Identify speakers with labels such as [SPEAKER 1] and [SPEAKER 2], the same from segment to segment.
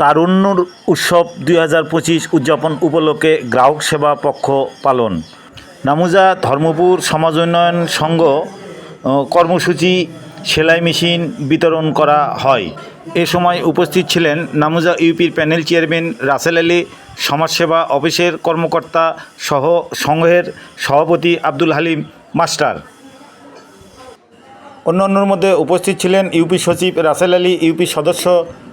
[SPEAKER 1] তারুণ্যর উৎসব দুই হাজার পঁচিশ উদযাপন উপলক্ষে গ্রাহক সেবা পক্ষ পালন। নামুজা ধর্মপুর সমাজ উন্নয়ন সংঘ কর্মসূচি, সেলাই মেশিন বিতরণ করা হয়। এ সময় উপস্থিত ছিলেন নামুজা ইউপির প্যানেল চেয়ারম্যান রাসেল আলী, সমাজসেবা অফিসের কর্মকর্তা সহ সংঘের সভাপতি আব্দুল হালিম মাস্টার। অন্যান্যর মধ্যে উপস্থিত ছিলেন ইউপি সচিব রাসেল আলী, ইউপি সদস্য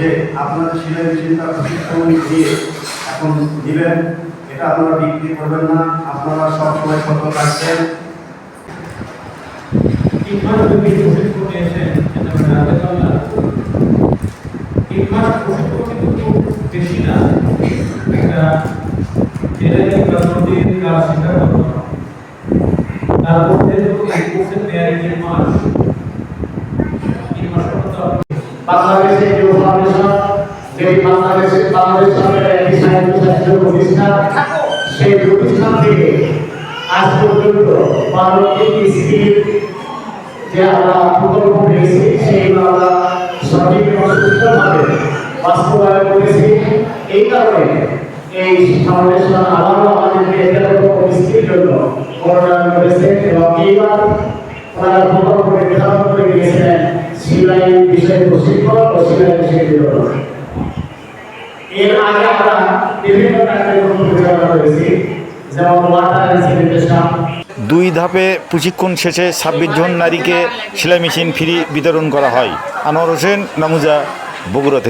[SPEAKER 2] যে আপনাদের সেলাই মেশিনটা প্রশিক্ষণ দিয়ে এখন দিবেন, এটা আপনারা বিক্রি করবেন না, আপনারা সবসময় সতর্ক থাকবেন।
[SPEAKER 3] তিন এটা মানে বেশি না। শেখার মতো তার মধ্যে যদি এই কোর্সে দেয় তিন মাস তিন মাসের মতো আপনি
[SPEAKER 4] বাংলাদেশে ইউ ফাউন্ডেশন যেটি বাংলাদেশে বাংলাদেশ সরকারের একটি স্বায়ত্তশাসিত প্রতিষ্ঠান সেই প্রতিষ্ঠান থেকে আজ পর্যন্ত বারোটি স্কিল যে আমরা প্রকল্প পেয়েছি সেইগুলো আমরা সঠিক এবং সুস্থভাবে বাস্তবায়ন করেছি। এই কারণে এই ফাউন্ডেশন আবারও আমাদেরকে এরকম স্কিল জন্য মনোনয়ন করেছে এবং এইবার ওনারা প্রকল্প নির্ধারণ করে দিয়েছিলেন সিলাই বিষয়ে প্রশিক্ষণ ও সিলাই বিষয়ে বিবরণ এর আগে আমরা বিভিন্ন কার্যক্রম পরিচালনা করেছি যেমন ওয়াটার অ্যান্ড স্যানিটেশন
[SPEAKER 1] দুই ধাপে প্রশিক্ষণ শেষে ছাব্বিশ জন নারীকে সেলাই মেশিন ফ্রি বিতরণ করা হয়। আনোয়ার হোসেন, নামুজা, বগুড়া থেকে।